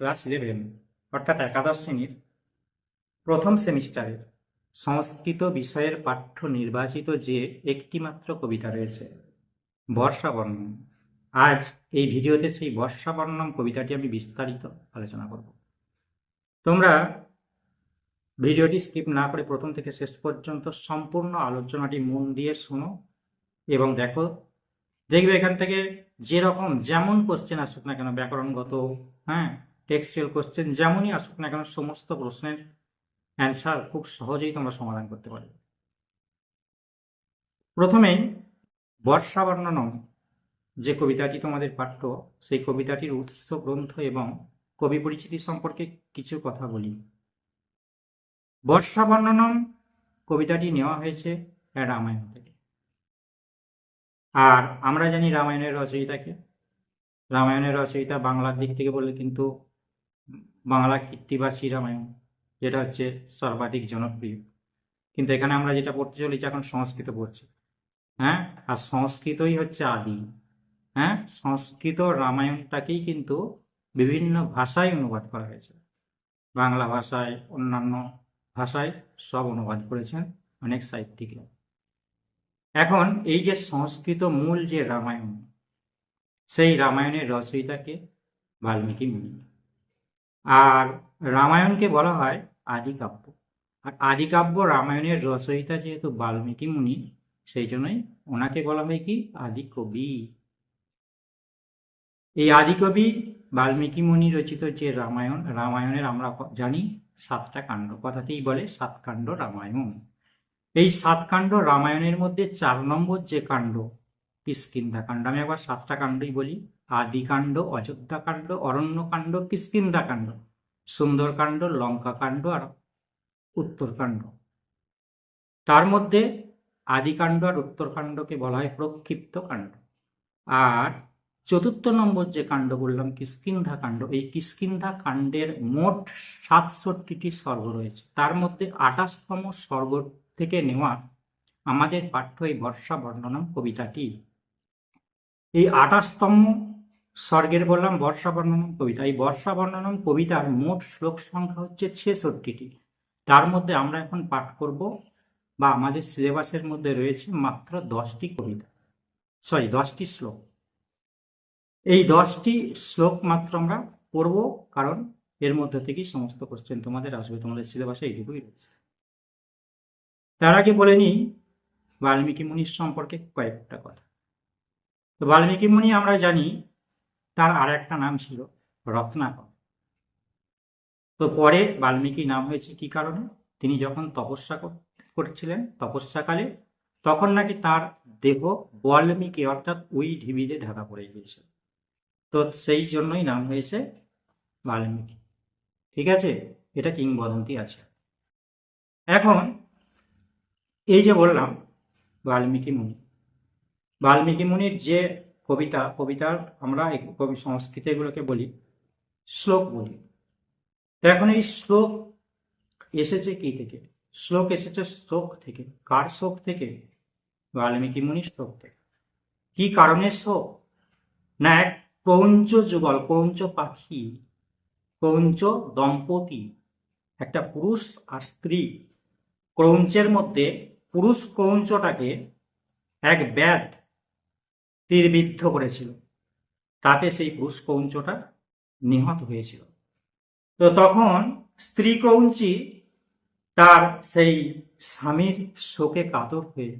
Class eleven, অর্থাৎ একাদশ শ্রেণির প্রথম সেমিস্টারের সংস্কৃত বিষয়ের পাঠ্য নির্বাচিত যে একটিমাত্র কবিতা রয়েছে, বর্ষাবর্ণম। আজ এই ভিডিওতে সেই বর্ষাবর্ণম কবিতাটি আমি বিস্তারিত আলোচনা করব। তোমরা ভিডিওটি স্কিপ না করে প্রথম থেকে শেষ পর্যন্ত সম্পূর্ণ আলোচনাটি মন দিয়ে শোনো এবং দেখো। দেখবে এখান থেকে যেরকম যেমন কোশ্চেন আসুক না কেন, ব্যাকরণগত হ্যাঁ টেক্সচুয়াল কোশ্চেন যেমনই আসুক না কেন, সমস্ত প্রশ্নের অ্যান্সার খুব সহজেই তোমরা সমাধান করতে পারবে। প্রথমেই বর্ষা বর্ণনম যে কবিতাটি তোমাদের পাঠ্য, সেই কবিতাটির উৎস, গ্রন্থ এবং কবি পরিচিতি সম্পর্কে কিছু কথা বলি। বর্ষা বর্ণনম কবিতাটি নেওয়া হয়েছে রামায়ণ থেকে। আর আমরা জানি রামায়ণের রচয়িতাকে। রামায়ণের রচয়িতা বাংলার দিক থেকে বললে কিন্তু বাংলা কীর্তিবাসী রামায়ণ যেটা হচ্ছে সর্বাধিক জনপ্রিয়। কিন্তু এখানে আমরা যেটা পড়তে চলেছি, এখন সংস্কৃত পড়ছি। হ্যাঁ? আর সংস্কৃতই হচ্ছে আদি। হ্যাঁ? সংস্কৃত রামায়ণটাকেই কিন্তু বিভিন্ন ভাষায় অনুবাদ করা হয়েছে। বাংলা ভাষায়, অন্যান্য ভাষায় সব অনুবাদ করেছেন অনেক সাহিত্যিকরা। এখন এই যে সংস্কৃত মূল যে রামায়ণ, সেই রামায়ণের রচয়িতাকে বাল্মীকি মুনি। আর রামায়ণকে বলা হয় আদিকাব্য। আর আদিকাব্য রামায়ণের রচয়িতা যেহেতু বাল্মীকি মুনি, সেই জন্যই ওনাকে বলা হয় কি? আদিকবি। এই আদিকবি বাল্মীকি মুনি রচিত যে রামায়ণ, রামায়ণের আমরা জানি, সাতটা কাণ্ড। কথাতেই বলে সাত কাণ্ড রামায়ণ। এই সাত কাণ্ড রামায়ণের মধ্যে চার নম্বর যে কাণ্ড কিষ্কিন্ধা কাণ্ড আমি একবার সাতটা কাণ্ডই বলি। আদিকাণ্ড অযোধ্যা কাণ্ড অরণ্যকাণ্ড কিষ্কিন্ধা কাণ্ড সুন্দরকাণ্ড লঙ্কা কাণ্ড আর উত্তরকাণ্ড। তার মধ্যে আদিকাণ্ড আর উত্তরকাণ্ডকে বলা হয় প্রক্ষিপ্ত কাণ্ড আর চতুর্থ নম্বর যে কাণ্ড বললাম কিষ্কিন্ধা কাণ্ড এই কিষ্কিন্ধা কাণ্ডের মোট সাতষট্টিটি স্বর্গ রয়েছে। তার মধ্যে আঠাশতম স্বর্গ থেকে নেওয়া আমাদের পাঠ্য এই বর্ষা বর্ণনম কবিতাটি। এই আঠাশতম স্বর্গের বললাম, বর্ষা বর্ণনম কবিতা। এই বর্ষা বর্ণনম কবিতার মোট শ্লোক সংখ্যা হচ্ছে ছেষট্টিটি। তার মধ্যে আমরা এখন পাঠ করব বা আমাদের সিলেবাসের মধ্যে রয়েছে মাত্র দশটি কবিতা। সরি দশটি শ্লোক। এই দশটি শ্লোক মাত্র আমরা পড়ব কারণ এর মধ্যে থেকেই সমস্ত কোশ্চেন তোমাদের আসবে, তোমাদের সিলেবাসে এইটুকুই রয়েছে। তার আগে বলে নিই বাল্মীকি মুনির সম্পর্কে কয়েকটা কথা। তো বাল্মীকি মুনি আমরা জানি তার আর একটা নাম ছিল রত্নাকর। তো পরে বাল্মীকি নাম হয়েছে কি কারণে? তিনি যখন তপস্যা করছিলেন তপস্যাকালে, তখন নাকি তার দেহ বাল্মীকি অর্থাৎ উই ঢিবিতে ঢাকা পড়ে গিয়েছিল তো সেই জন্যই নাম হয়েছে বাল্মীকি। ঠিক আছে? এটা কিংবদন্তি আছে। এখন এই যে বললাম বাল্মীকি মুনি, বাল্মীকি মুনির যে কবিতা, কবিতার আমরা কবি সংস্কৃতি এগুলোকে বলি, শ্লোক বলি। এখন এই শ্লোক এসেছে কি থেকে? শ্লোক এসেছে শোক থেকে। কার শোক থেকে? বাল্মীকি মুনির শোক থেকে। কি কারণে শোক না এক ক্রৌঞ্চ যুগল ক্রৌঞ্চ পাখি ক্রৌঞ্চ দম্পতি, একটা পুরুষ আর স্ত্রী। ক্রৌঞ্চের মধ্যে পুরুষ ক্রৌঞ্চটাকে এক ব্যাধ তীরবিদ্ধ করেছিল। তাতে সেই পুরুষ ক্রৌঞ্চটা নিহত হয়েছিল। তো তখন স্ত্রী ক্রৌঞ্চি তার সেই স্বামীর শোকে কাতর হয়ে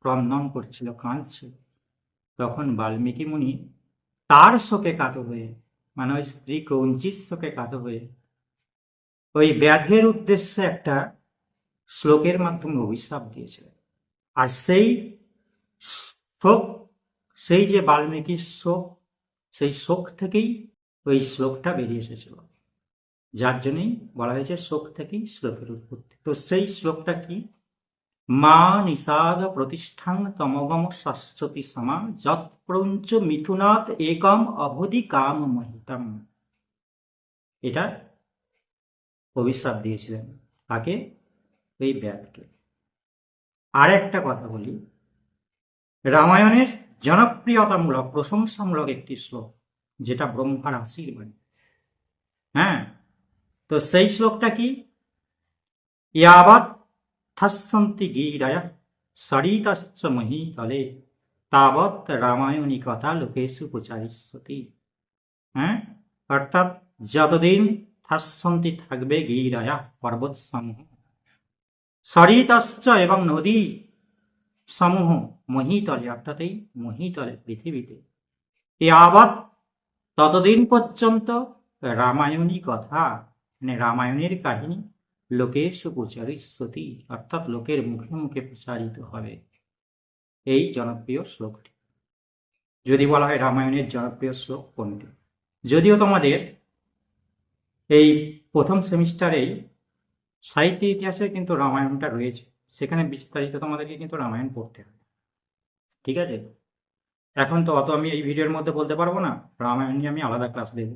ক্রন্দন করছিল কাঁদছিল তখন বাল্মীকি মুনি তার শোকে কাতর হয়ে মানে ওই স্ত্রী ক্রৌঞ্চির শোকে কাতর হয়ে, ওই ব্যাধের উদ্দেশ্যে একটা শ্লোকের মাধ্যমে অভিশাপ দিয়েছিলেন। আর সেই শোক সেই যে বাল্মীকির শোক সেই শোক থেকেই ওই শ্লোকটা বেরিয়ে এসেছিল। যার জন্যই বলা হয়েছে শোক থেকেই শ্লোকের উৎপত্তি। তো সেই শ্লোকটা কি? মা নিষাদ প্রতিষ্ঠান তমগম শাশ্বতী সমা যৎপ্রঞ্চ মিথুনাথ একম অবধি কাম মহিতম। এটা অভিশাপ দিয়েছিলেন তাকে ওই ব্যাধকে। আর একটা কথা বলি। রামায়ণের জনপ্রিয়তামূলক প্রশংসামূলক একটি শ্লোক, যেটা ব্রহ্মার আশীর্বাদ। হ্যাঁ? তো সেই শ্লোকটা কি? ইয়াবৎ থাসন্তি গিরায় সরিতশ্চ মহীতলে, তাবৎ রামায়ণী কথা লোকেশু প্রচারিষ্যতি। হ্যাঁ? অর্থাৎ যতদিন থাসন্তি থাকবে গিরায়া পর্বত সমূহ সরিতশ্চ এবং নদী সমূহ মহীতলে অর্থাৎ এই মহীতলে পৃথিবীতে ইয়াবৎ ততদিন পর্যন্ত রামায়ণী কথা মানে রামায়ণের কাহিনী লোকের সুপ্রচারিষ্যতি অর্থাৎ লোকের মুখে মুখে প্রচারিত হবে এই জনপ্রিয় শ্লোকটি। যদি বলা হয় রামায়ণের জনপ্রিয় শ্লোক কোনটি? যদিও তোমাদের এই প্রথম সেমিস্টারেই সাহিত্য ইতিহাসে কিন্তু রামায়ণটা রয়েছে। সেখানে বিস্তারিত তোমাদেরকে কিন্তু রামায়ণ পড়তে হবে। ঠিক আছে? এখন তো অত আমি এই ভিডিওর মধ্যে বলতে পারব না, রামায়ণ নিয়ে আমি আলাদা ক্লাস দেব।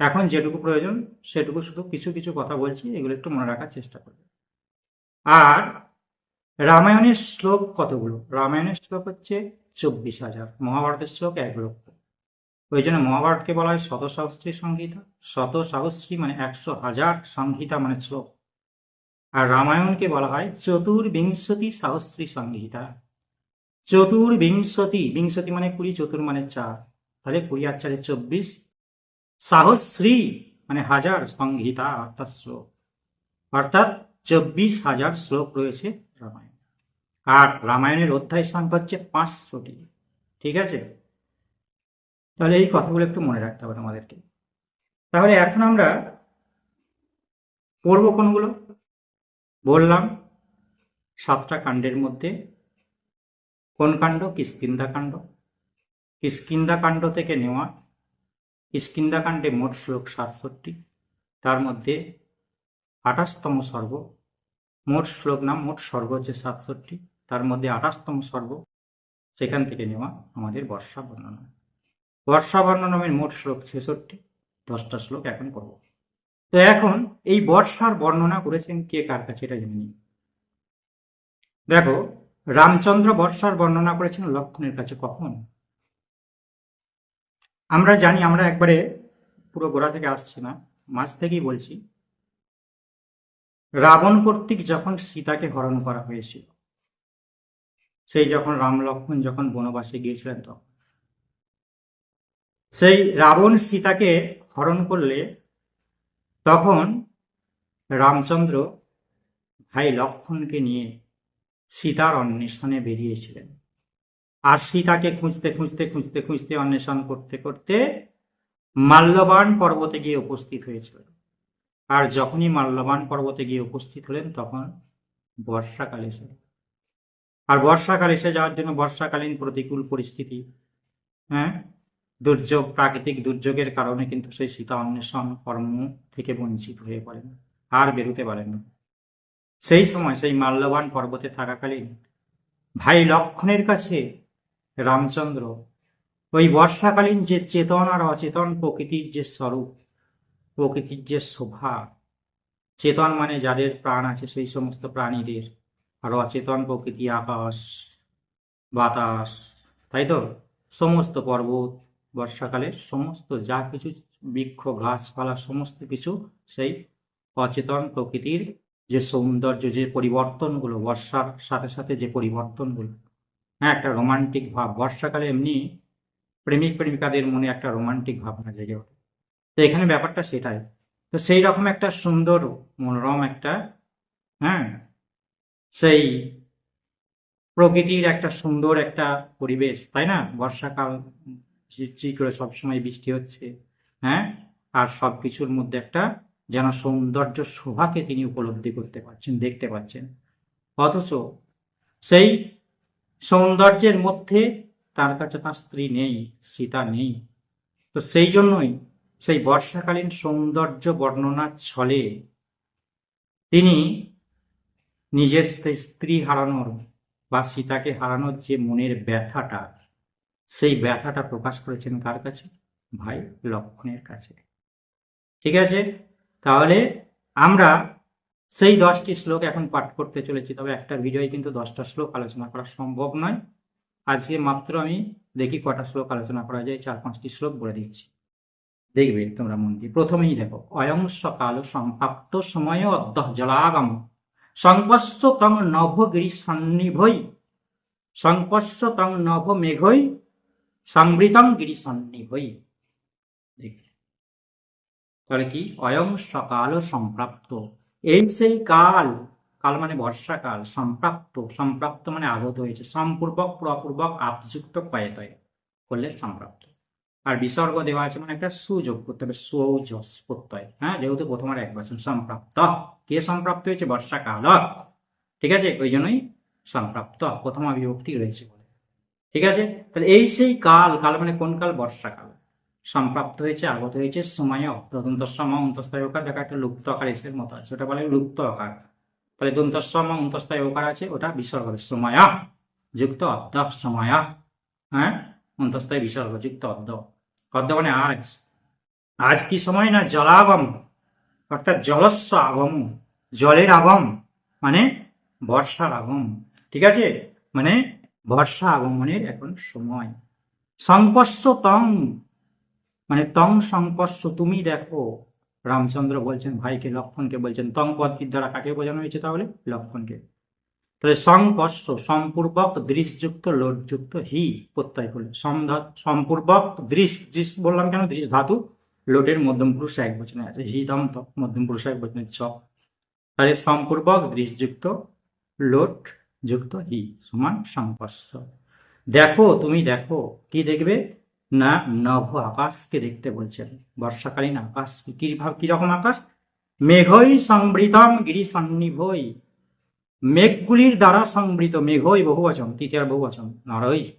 এখন যেটুকু প্রয়োজন, সেটুকু শুধু কিছু কিছু কথা বলছি, এগুলো একটু মনে রাখার চেষ্টা করবে। আর রামায়ণের শ্লোক কতগুলো? রামায়ণের শ্লোক হচ্ছে চব্বিশ হাজার, মহাভারতের শ্লোক এক লক্ষ। ওই জন্য মহাভারতকে বলা হয় শত সহস্রী সংহিতা। শত সহস্রী মানে একশো হাজার সংহিতা মানে শ্লোক। আর রামায়ণকে বলা হয় চতুর্বিংশতি সহস্রী সংহিতা। চতুর্বিংশতি, বিংশতি মানে কুড়ি, চতুর মানে চার। তাহলে কুড়ি আর চারে চব্বিশ। সাহস্রী মানে হাজার সংহিতা অর্থাৎ শ্লোক। অর্থাৎ চব্বিশ হাজার শ্লোক রয়েছে রামায়ণ। আর রামায়ণের অধ্যায় সংখ্যা হচ্ছে পাঁচশোটি। ঠিক আছে? তাহলে এই কথাগুলো একটু মনে রাখতে হবে আমাদেরকে। তাহলে এখন আমরা পড়ব কোনগুলো? বললাম, সাতটা কাণ্ডের মধ্যে কোন কাণ্ড? কিষ্কিন্দা কাণ্ড। কিষ্কিন্দা কাণ্ড থেকে নেওয়া কিষ্কিন্দা কাণ্ডে মোট শ্লোক সাতষট্টি। তার মধ্যে আঠাশতম স্বর্গ মোট শ্লোক নাম মোট সর্ব হচ্ছে সাতষট্টি। তার মধ্যে আঠাশতম স্বর্গ সেখান থেকে নেওয়া আমাদের বর্ষা বর্ণনা। বর্ষা বর্ণনামের মোট শ্লোক ছেষট্টি, দশটা শ্লোক এখন করব। তো এখন এই বর্ষার বর্ণনা করেছেন কে কার কাছে, এটা জেনে দেখো, রামচন্দ্র বর্ষার বর্ণনা করেছেন লক্ষণের কাছে কখন? আমরা জানি, আমরা একবারে পুরো গোড়া থেকে আসছি না, মাঝ থেকেই বলছি। রাবণ কর্তৃক যখন সীতাকে হরণ করা হয়েছিল, সেই যখন রাম লক্ষ্মণ যখন বনবাসে গিয়েছিলেন তখন, সেই রাবণ সীতাকে হরণ করলে তখন রামচন্দ্র ভাই লক্ষণকে নিয়ে সীতার অন্বেষণে বেরিয়েছিলেন। আর সীতাকে খুঁজতে খুঁজতে খুঁজতে খুঁজতে অন্বেষণ করতে করতে মাল্যবান পর্বতে গিয়ে উপস্থিত হয়েছিল। আর যখনই মাল্যবান পর্বতে গিয়ে উপস্থিত হলেন, তখন বর্ষাকাল এসে আর বর্ষাকাল এসে যাওয়ার জন্য বর্ষাকালীন প্রতিকূল পরিস্থিতি হ্যাঁ দুর্যোগ, প্রাকৃতিক দুর্যোগের কারণে কিন্তু সেই সীতা অন্বেষণ কর্ম থেকে বঞ্চিত হয়ে পড়েন। আর বেরোতে পারেন না। সেই সময় সেই মাল্যবান পর্বতে থাকাকালীন ভাই লক্ষণের কাছে রামচন্দ্র ওই বর্ষাকালীন যে চেতন আর অচেতন প্রকৃতির যে স্বরূপ, প্রকৃতির যে শোভা, চেতন মানে যাদের প্রাণ আছে সেই সমস্ত প্রাণীদের আর অচেতন প্রকৃতি আকাশ, বাতাস, তাই তো? সমস্ত পর্বত বর্ষাকালে সমস্ত যা কিছু বৃক্ষ, গাছপালা, সমস্ত কিছু সেই অচেতন প্রকৃতির যে সৌন্দর্য, যে পরিবর্তনগুলো, বর্ষার সাথে সাথে যে পরিবর্তনগুলো। হ্যাঁ একটা রোমান্টিক ভাব। বর্ষাকালে এমনি প্রেমিক, প্রেমিকাদের মনে একটা রোমান্টিক ভাবনা জেগে ওঠে। তো এখানে ব্যাপারটা সেটাই। তো সেই রকম একটা সুন্দর, মনোরম একটা হ্যাঁ সেই প্রকৃতির একটা সুন্দর একটা পরিবেশ, তাই না? বর্ষাকাল করে সবসময় বৃষ্টি হচ্ছে হ্যাঁ আর সব কিছুর মধ্যে একটা যেন সৌন্দর্য শোভাকে তিনি উপলব্ধি করতে পারছেন, দেখতে পাচ্ছেন। অথচ সেই সৌন্দর্যের মধ্যে তার কাছে তার স্ত্রী নেই, সীতা নেই। তো সেই জন্যই সেই বর্ষাকালীন সৌন্দর্য বর্ণনার ছলে তিনি নিজের স্ত্রী হারানোর বা সীতাকে হারানোর যে মনের ব্যথাটা, সেই ব্যথাটা প্রকাশ করেছেন কার কাছে? ভাই লক্ষণের কাছে। ঠিক আছে? তাহলে আমরা সেই দশটি শ্লোক এখন পাঠ করতে চলেছি, তবে একটা ভিডিওয় কিন্তু দশটা শ্লোক আলোচনা করা সম্ভব নয়। আজকে মাত্র আমি দেখি কটা শ্লোক আলোচনা করা যায়, চার পাঁচটি শ্লোক বলে দিচ্ছি। দেখবে তোমরা মন দিয়ে। প্রথমেই দেখো, অয়ং সকাল সম্প্রাপ্ত সময় অদ্য জলাগম। সংপশ্চ তং নভগিরি সন্নিভৈ সংপশ্চ তং নভ মেঘৈ। সংবৃতং গিরি সন্নিভৈ দেখবে। তাহলে কি? অয়ং সকাল সম্প্রাপ্ত। এই সেই কাল কাল মানে বর্ষাকাল, সম্প্রাপ্ত। সম্প্রাপ্ত মানে আগত হয়েছে। সম্পূর্বক, প্রপূর্বক, আপযুক্ত কয়েতয় করলে সম্প্রাপ্ত। আর বিসর্গ দেওয়া আছে মানে একটা সুযোগ করতে হবে, সৌজস প্রত্যয় হ্যাঁ। যেহেতু প্রথমার এক বছর সম্প্রাপ্ত। কে সম্প্রাপ্ত হয়েছে? বর্ষাকাল। ঠিক আছে? ওই জন্যই সম্প্রাপ্ত। প্রথম বিভক্তি রয়েছে বলে। ঠিক আছে? তাহলে এই সেই কাল কাল মানে কোন কাল? বর্ষাকাল। সম্প্রাপ্ত হয়েছে, আগত হয়েছে, সময় দন্ত সম অন্তস্থায় ওকার দেখা একটা লুপ্ত আকার এসের মতো আছে। ওটা বলে লুপ্ত আকার। তাহলে দন্ত সম অন্তস্থায় ওকার আছে, ওটা বিসর্গ সময়, যুক্ত অর্ধ সময় হ্যাঁ? অন্তস্থায় বিসর্গ, যুক্ত অর্ধ। অর্ধ মানে আজ। আজ কি সময় না জলাগম? অর্থাৎ জলস্ব আগম, জলের আগম মানে বর্ষার আগম। ঠিক আছে? মানে বর্ষা আগমনের এখন সময়। সংপর্শ মানে তং সংপর্শ তুমি দেখো। রামচন্দ্র বলছেন, ভাইকে, লক্ষণকে বলছেন, তং পদটির দ্বারা কাকে বোঝানো হয়েছে তাহলে? লক্ষণকে। তাহলে সংপর্শ সম্পূর্বক দৃশযুক্ত লোটযুক্ত হি, প্রত্যয় সমধা- সম্পূর্বক, দৃশ দৃশ বললাম কেন? দৃশ, ধাতু লোটের মধ্যম পুরুষ এক বচনে আছে। হি দন্ত মধ্যম পুরুষ এক বচনে চ তাহলে সম্পূর্বক দৃশযুক্ত লোট যুক্ত হি, সমান সংপর্শ দেখো, তুমি দেখো, কি দেখবে? না, নভ আকাশকে দেখতে বলছেন? বর্ষাকালীন আকাশ কীভাবে কীরকম আকাশ? মেঘই সংবৃতম গিরি সন্নিভই মেঘগুলির দ্বারা সংবৃত মেঘই বহু বহুবচন তৃতীয় বহুবচন, নরই,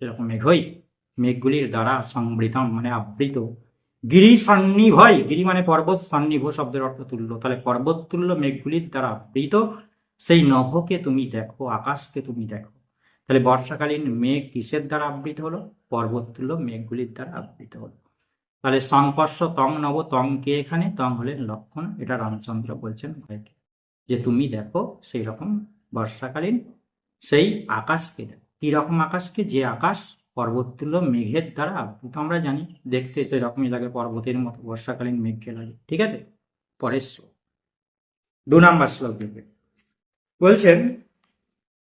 এরকম মেঘই, মেঘগুলির দ্বারা সংবৃতম মানে আবৃত। গিরি সন্নিভয় গিরি মানে পর্বত, সন্নিভ শব্দের অর্থ তুল্য। তাহলে পর্বত তুল্য, মেঘগুলির দ্বারা আবৃত। সেই নভকে তুমি দেখো, আকাশকে তুমি দেখো। তাহলে বর্ষাকালীন মেঘ কিসের দ্বারা আবৃত হলো? পর্বত তুল্য মেঘগুলির দ্বারা আবৃত হলো। তাহলে সংপর্শ তং নব, তং কে এখানে? তং হলেন লক্ষণ। এটা রামচন্দ্র বলছেন ভাইকে যে তুমি দেখো সেই রকম বর্ষাকালীন, সেই আকাশকে কি রকম আকাশকে? যে আকাশ পর্বততুল্য মেঘের দ্বারা আবৃত। আমরা জানি, দেখতে সেরকমই লাগে পর্বতের মতো, বর্ষাকালীন মেঘকে লাগে। ঠিক আছে? পরের শ্লোক। দু নম্বর শ্লোক দেখবে। বলছেন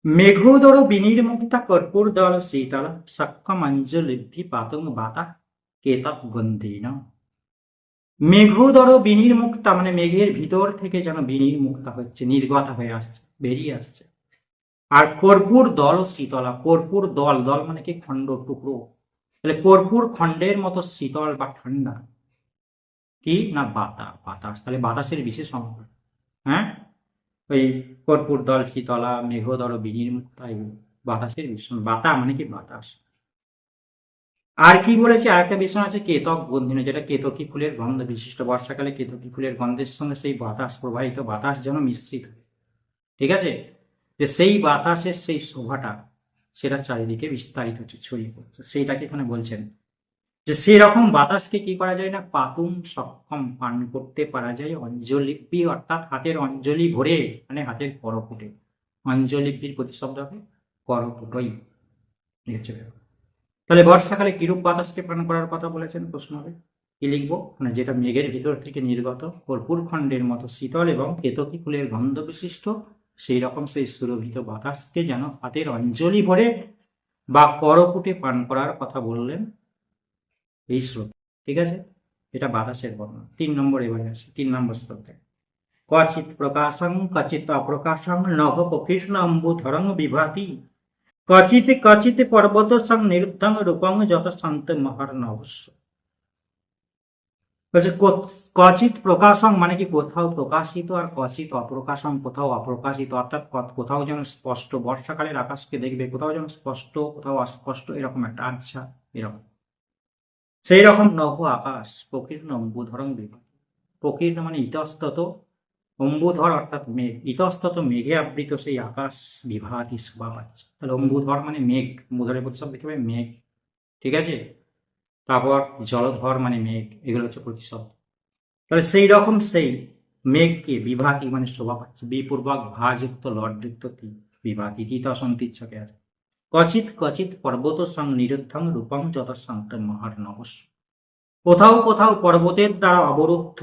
মেঘোদর বিনির্মুক্তা কর্পূর দল শীতল সক্ষমঞ্জলিভি পাতং বাতা কেতক গন্ধেন। মেঘোদর বিনির্মুক্তা মানে মেঘের ভিতর থেকে যেন বিনির্মুক্তা হচ্ছে, নির্গত হয়ে আসছে, বেরিয়ে আসছে। আর কর্পূর দল শীতলা কর্পূর দল দল মানে কি? খণ্ড, টুকরো। তাহলে কর্পূর খণ্ডের মতো শীতল বা ঠান্ডা, কি না বাতা বাতাস, তাহলে বাতাসের বিশেষ অঙ্গ। হ্যাঁ? ওই কর্পূর দল, শীতলা বিনির্মুক্তা এগুলো বাতাসের ভীষণ বাতা মানে কি বাতাস? আর কি বলেছে? আরেকটা বিষয় আছে, কেতক গন্ধিন যেটা কেতকী ফুলের গন্ধ, বিশিষ্ট বর্ষাকালে কেতকী ফুলের গন্ধের সঙ্গে সেই বাতাস, প্রবাহিত বাতাস যেন মিশ্রিত। ঠিক আছে? যে সেই বাতাসের সেই শোভাটা, সেটা চারিদিকে বিস্তারিত হচ্ছে, ছড়িয়ে পড়ছে। সেইটাকে এখানে বলছেন যে সেই রকম বাতাসকে কি করা যায় না? পাতুম সক্ষম পান করতে পারা যায় অঞ্জলিপি অর্থাৎ হাতের অঞ্জলি ভরে মানে হাতের করপুটে অঞ্জলিপির প্রতিশব্দ হবে করপুটই তাহলে বর্ষাকালে কিরূপ বাতাসকে পান করার কথা বলেছেন? প্রশ্ন হবে। কি লিখব? মানে যেটা মেঘের ভিতর থেকে নির্গত, কর্পূর খণ্ডের মতো শীতল এবং কেতকী ফুলের গন্ধ বিশিষ্ট, সেই রকম সেই সুরভিত বাতাসকে যেন হাতের অঞ্জলি ভরে বা করপুটে পান করার কথা বললেন। এই শ্লোক ঠিক আছে? এটা বাতাসের বর্ণনা। তিন নম্বর এবারে আসে তিন নম্বর শ্লোকে কচিত প্রকাশং কচিত অপ্রকাশং, নভ পক্ষিষ্ণ অম্বুধরং বিভাতি। কচিত কচিত পর্বত সং নিরুদ্ধং রূপং যত শান্ত মহার নবস্য বলছে কচিত প্রকাশং মানে কি? কোথাও প্রকাশিত আর কচিত অপ্রকাশং, কোথাও অপ্রকাশিত, অর্থাৎ কোথাও যেন স্পষ্ট। বর্ষাকালের আকাশকে দেখবে, কোথাও যেন স্পষ্ট, কোথাও অস্পষ্ট, এরকম একটা আচ্ছা এরকম। সেই রকম নভ আকাশ প্রকীর্ণ অম্বুধরং বিভাগ প্রকীর্ণ মানে ইতস্তত অম্বুধর অর্থাৎ মেঘ। ইতস্তত মেঘে আবৃত সেই আকাশ বিভাতি শোভা পাচ্ছে তাহলে অম্বুধর মানে মেঘ। অম্বুধরের প্রতিশব্দ হবে মেঘ। ঠিক আছে? তারপর জলধর মানে মেঘ। এগুলো হচ্ছে প্রতিশব্দ। তাহলে সেই রকম সেই মেঘকে বিভাতি মানে শোভা পাচ্ছে বিপূর্বক ভাযুক্ত লটযুক্ত বিভাতি তিত অসন্তিচ্ছকে আছে। কচিত কচিত পর্বত সং নিরুদ্ধং রূপং যত শান্ত মহার নবস্য কোথাও কোথাও পর্বতের দ্বারা অবরুদ্ধ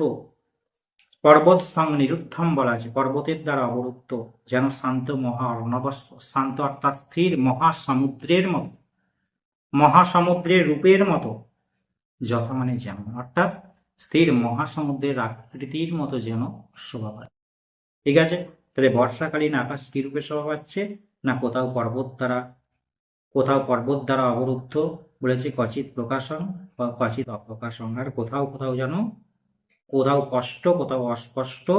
পর্বত সং নিরুদ্ধম বলা আছে পর্বতের দ্বারা অবরুদ্ধ যেন শান্ত মহা অর্ণবস্ত শান্ত অর্থাৎ স্থির মহাসমুদ্রের মতো মহাসমুদ্রের রূপের মতো যথা মানে যেমন, অর্থাৎ স্থির মহাসমুদ্রের আকৃতির মতো যেন শোভা পায়। ঠিক আছে? তাহলে বর্ষাকালীন আকাশ কি রূপে শোভা পাচ্ছে? না কোথাও পর্বত দ্বারা কোথাও পর্বত দ্বারা অবরুদ্ধ বলেছে কচিত প্রকাশন বা কচিত অপ্রকাশন আর কোথাও কোথাও যেন, কোথাও স্পষ্ট, কোথাও অস্পষ্ট,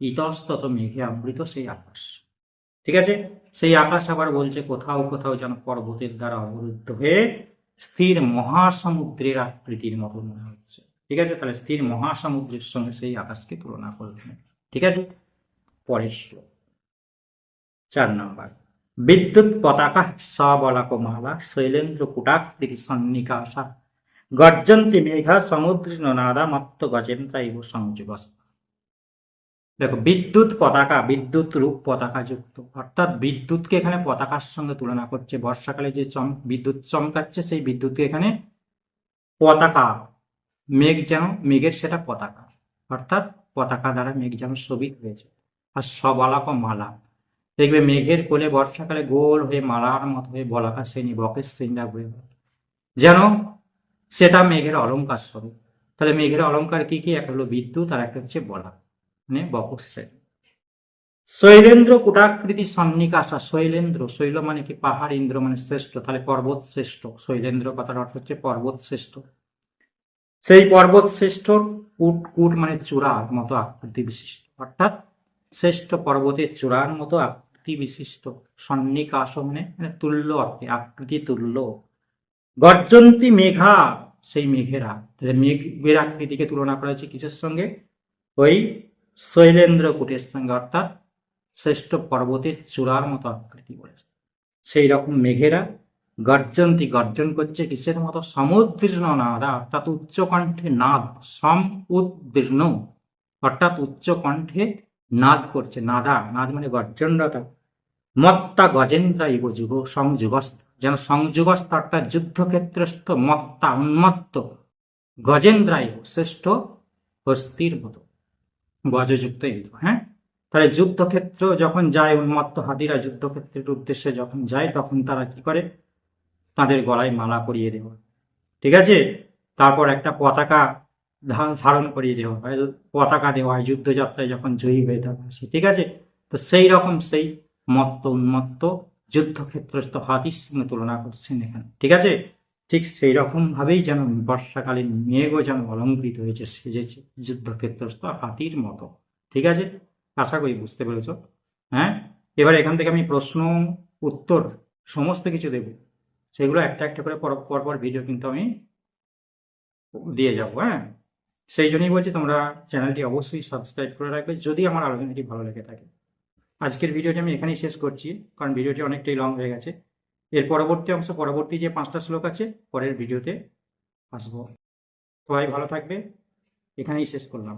ইতস্তত মেঘে আবৃত সেই আকাশ। ঠিক আছে? সেই আকাশ আবার বলছে, কোথাও কোথাও যেন পর্বতের দ্বারা অবরুদ্ধ হয়ে স্থির মহাসমুদ্রের আকৃতির মতো মনে হচ্ছে। ঠিক আছে? তাহলে স্থির মহাসমুদ্রের সঙ্গে সেই আকাশকে তুলনা করবেন ঠিক আছে? পরের শ্লোক। চার নম্বর। বিদ্যুৎ পতাকা সবলাক মালা শৈলেন্দ্র কুটাকৃতি সন্নিকাশা। গর্জন্তি মেঘা সমুদ্র নাদা, মত্ত গজেন্দ্রা ইব সংযোগস দেখো, বিদ্যুৎ পতাকা, বিদ্যুৎ রূপ পতাকা যুক্ত। অর্থাৎ বিদ্যুৎকে এখানে পতাকার সঙ্গে তুলনা করছে। বর্ষাকালে যে চম, বিদ্যুৎ চমকাচ্ছে, সেই বিদ্যুৎকে এখানে পতাকা, মেঘ যেন, মেঘের সেটা পতাকা। অর্থাৎ পতাকা দ্বারা মেঘ যেন শোভিত হয়েছে। আর সবলাক মালা দেখবে মেঘের কোলে বর্ষাকালে গোল হয়ে মালার মতো হয়ে বলাকা শ্রেণি, বকের শ্রেণীরা বেড়ায়। যেন সেটা মেঘের অলঙ্কার স্বরূপ। তাহলে মেঘের অলঙ্কার কি কি? একটা হলো বিদ্যুৎ আর একটা হচ্ছে বলা মানে বকক শ্রেণি। শৈলেন্দ্র কুটাকৃতি সন্নিকাশা, শৈলেন্দ্র, শৈল মানে কি? পাহাড়, ইন্দ্র মানে শ্রেষ্ঠ। তাহলে পর্বত শ্রেষ্ঠ। শৈলেন্দ্র কথার অর্থ হচ্ছে পর্বত শ্রেষ্ঠ। সেই পর্বত শ্রেষ্ঠ কুট কুট মানে চূড়ার মতো আকৃতি বিশিষ্ট। অর্থাৎ শ্রেষ্ঠ পর্বতের চূড়ার মতো আকৃতি বিশিষ্ট সন্নিকাশ মানে তুল্য অর্থে আকৃতি তুল্য। গর্জন্তী মেঘা, সেই মেঘেরা মেঘের আকৃতিকে তুলনা করা হয়েছে কিসের সঙ্গে? ওই শৈলেন্দ্র কুটের সঙ্গে, অর্থাৎ শ্রেষ্ঠ পর্বতের চূড়ার মতো আকৃতি বলেছে। সেই রকম মেঘেরা গর্জন্তী গর্জন করছে কিসের মতো? সমুদ্রীর্ণ নাদা অর্থাৎ উচ্চকণ্ঠে নাদ সম উদ্দীর্ণ অর্থাৎ উচ্চকণ্ঠে নাদ করছে, নাদা, নাদ মানে গর্জনরতা মত্তা গজেন্দ্র ইব যুগ সংযুগস্থ, যেন সংযুগস্থ অর্থাৎ যুদ্ধক্ষেত্রস্থ মত্তা উন্মত্ত। গজেন্দ্রায় শ্রেষ্ঠ হস্তির মতো। গজযুক্ত এই হ্যাঁ? তাহলে যুদ্ধক্ষেত্র যখন যায়, উন্মত্ত হাদিরা যুদ্ধক্ষেত্রের উদ্দেশ্যে যখন যায়, তখন তারা কি করে? তাদের গলায় মালা পরিয়ে দেওয়া। ঠিক আছে? তারপর একটা পতাকা ধারণ করিয়ে দেওয়া হয় পতাকা দেওয়া হয়, যুদ্ধযাত্রায় যখন জয়ী হয়ে থাকে সে, ঠিক আছে? তো সেই রকম সেই মত্ত উন্মত্ত যুদ্ধক্ষেত্রস্থ হাতির সঙ্গে তুলনা করছেন এখানে, ঠিক আছে? ঠিক সেই রকম ভাবেই যেন বর্ষাকালীন মেঘও যেন অলঙ্কৃত হয়েছে, সেজেছে যুদ্ধক্ষেত্রস্থ হাতির মতো, ঠিক আছে? আশা করি বুঝতে পেরেছ হ্যাঁ? এবার এখান থেকে আমি প্রশ্ন, উত্তর, সমস্ত কিছু দেব, সেগুলো একটা একটা করে পর পর ভিডিও কিন্তু আমি দিয়ে যাব হ্যাঁ? সেই জন্যই বলছি তোমরা চ্যানেলটি অবশ্যই সাবস্ক্রাইব করে রাখবে যদি আমার আলোচনাটি ভালো লেগে থাকে। আজকের ভিডিওটি আমি এখানেই শেষ করছি, কারণ ভিডিওটি অনেকটাই লং হয়ে গেছে। এর পরবর্তী অংশ, পরবর্তী যে পাঁচটা শ্লোক আছে, পরের ভিডিওতে আসব। সবাই ভালো থাকবে, এখানেই শেষ করলাম।